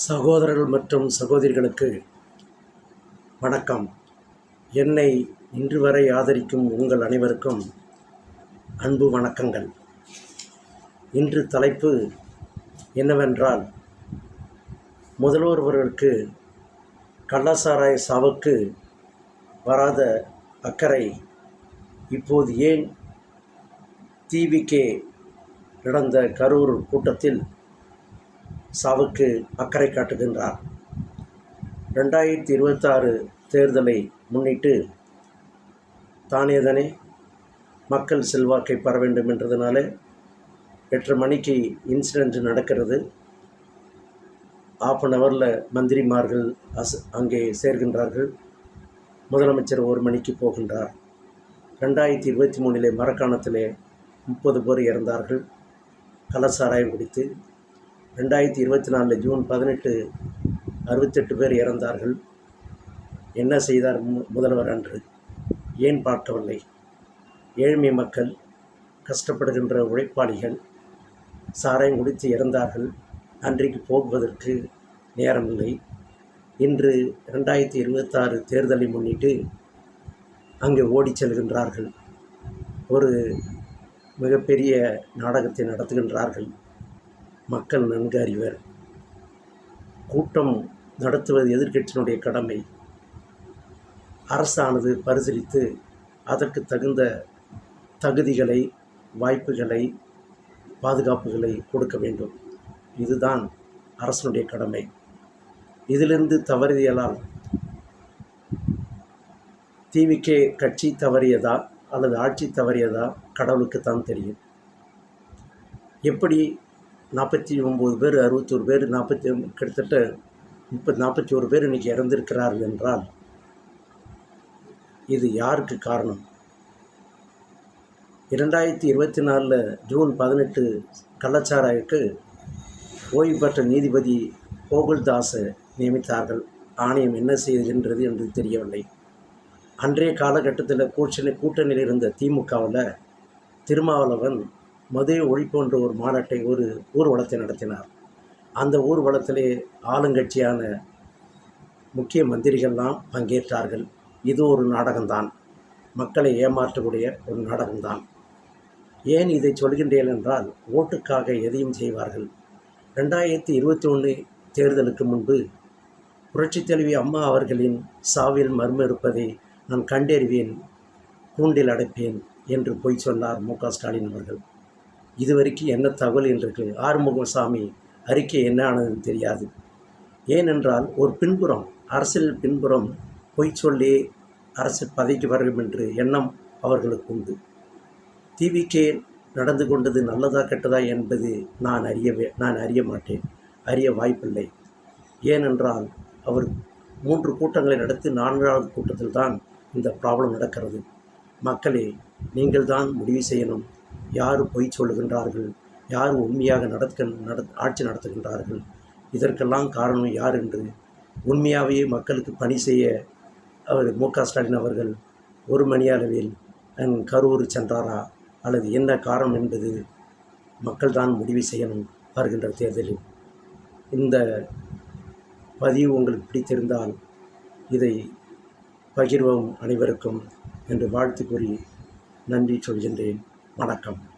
சகோதரர்கள் மற்றும் சகோதரிகளுக்கு வணக்கம். என்னை இன்று வரை ஆதரிக்கும் உங்கள் அனைவருக்கும் அன்பு வணக்கங்கள். இன்று தலைப்பு என்னவென்றால் முதல்வர்வர்களுக்கு கள்ளசாராய சாவுக்கு வராத அக்கறை இப்போது ஏன் டிவிக்கே நடந்த கரூர் கூட்டத்தில் சாவுக்கு அக்கறை காட்டுகின்றார். ரெண்டாயிரத்தி இருபத்தாறு தேர்தலை முன்னிட்டு தானேதானே மக்கள் செல்வாக்கை பெற வேண்டும் என்றதுனால எட்டரை மணிக்கு இன்சிடெண்ட் நடக்கிறது. ஆஃப் அன் ஹவரில் மந்திரிமார்கள் அஸ் அங்கே சேர்கின்றார்கள். முதலமைச்சர் ஒரு மணிக்கு போகின்றார். ரெண்டாயிரத்தி இருபத்தி மூணிலே மரக்காணத்திலே முப்பது பேர் இறந்தார்கள். கலர் குடித்து ரெண்டாயிரத்தி இருபத்தி நாலில் ஜூன் பதினெட்டு அறுபத்தெட்டு பேர் இறந்தார்கள். என்ன செய்தார் மு- முதல்வர் அன்று? ஏன் பார்க்கவில்லை? ஏழ்மை மக்கள் கஷ்டப்படுகின்ற உழைப்பாளிகள் சாராயம் குடித்து இறந்தார்கள். அன்றைக்கு போகுவதற்கு நேரமில்லை இன்று ரெண்டாயிரத்தி இருபத்தாறு தேர்தலை முன்னிட்டு அங்கே ஓடிச் செல்கின்றார்கள். ஒரு மிகப்பெரிய நாடகத்தை நடத்துகின்றார்கள். மக்கள் நன்கு அறிவர். கூட்டம் நடத்துவது எதிர்க்கட்சியினுடைய கடமை. அரசானது பரிசீலித்து அதற்கு தகுந்த தகுதிகளை வாய்ப்புகளை பாதுகாப்புகளை கொடுக்க வேண்டும். இதுதான் அரசனுடைய கடமை. இதிலிருந்து தவறியலால் டிவிகே கட்சி தவறியதா அல்லது ஆட்சி தவறியதா கடவுளுக்கு தான் தெரியும். எப்படி நாற்பத்தி ஒம்பது பேர் அறுபத்தோரு பேர் நாற்பத்தி கிட்டத்தட்ட முப்பது நாற்பத்தி ஒரு பேர் இன்றைக்கி இறந்திருக்கிறார்கள் என்றால் இது யாருக்கு காரணம்? இரண்டாயிரத்தி இருபத்தி நாலில் ஜூன் பதினெட்டு கள்ளச்சாராய்க்கு ஓய்வு பெற்ற நீதிபதி கோகுல்தாஸை நியமித்தார்கள். ஆணையம் என்ன செய்கின்றது என்று தெரியவில்லை. அன்றைய காலகட்டத்தில் கூட்டணி கூட்டணியில் இருந்த திமுகவில் திருமாவளவன் மதுரை ஒழிப்பு என்ற ஒரு மாநாட்டை ஒரு ஊர்வலத்தை நடத்தினார். அந்த ஊர்வலத்திலே ஆளுங்கட்சியான முக்கிய மந்திரிகள்லாம் பங்கேற்றார்கள். இது ஒரு நாடகம்தான். மக்களை ஏமாற்றக்கூடிய ஒரு நாடகம்தான். ஏன் இதை சொல்கின்றேன் என்றால் ஓட்டுக்காக எதையும் செய்வார்கள். ரெண்டாயிரத்தி இருபத்தி ஒன்று தேர்தலுக்கு முன்பு புரட்சித் தலைவி அம்மா அவர்களின் சாவில் மர்மம் இருப்பதை நான் கண்டறிவேன் கூண்டில் அடைப்பேன் என்று பொய் சொன்னார் மு க ஸ்டாலின் அவர்கள். இதுவரைக்கும் என்ன தகவல் என்று ஆறுமுகசாமி அறிக்கை என்ன ஆனதுன்னு தெரியாது. ஏனென்றால் ஒரு பின்புறம் அரசியல் பின்புறம் பொய் சொல்லி அரசு பதவிக்கு வரும் என்று எண்ணம் அவர்களுக்கு உண்டு. டிவிக்கே நடந்து கொண்டது நல்லதா கெட்டதா என்பது நான் அறியவே நான் அறிய மாட்டேன். அறிய வாய்ப்பில்லை. ஏனென்றால் அவர் மூன்று கூட்டங்களை நடத்தி நான்காவது கூட்டத்தில் தான் இந்த ப்ராப்ளம் நடக்கிறது. மக்களே நீங்கள் தான் முடிவு செய்யணும். யார் பொய் சொல்லுகின்றார்கள்? யார் உண்மையாக நடக்க நட ஆட்சி நடத்துகின்றார்கள்? இதற்கெல்லாம் காரணம் யார் என்று உண்மையாகவே மக்களுக்கு பணி செய்ய அவர் மு க ஸ்டாலின் அவர்கள் ஒரு மணி அளவில் கரூர் சென்றாரா? அல்லது என்ன காரணம் என்பது மக்கள் தான் முடிவு செய்யணும் வருகின்ற தேர்தலில். இந்த பதிவு உங்களுக்கு பிடித்திருந்தால் இதை பகிர்வோம் அனைவருக்கும் என்று வாழ்த்து கூறி நன்றி சொல்கின்றேன். வணக்கம்.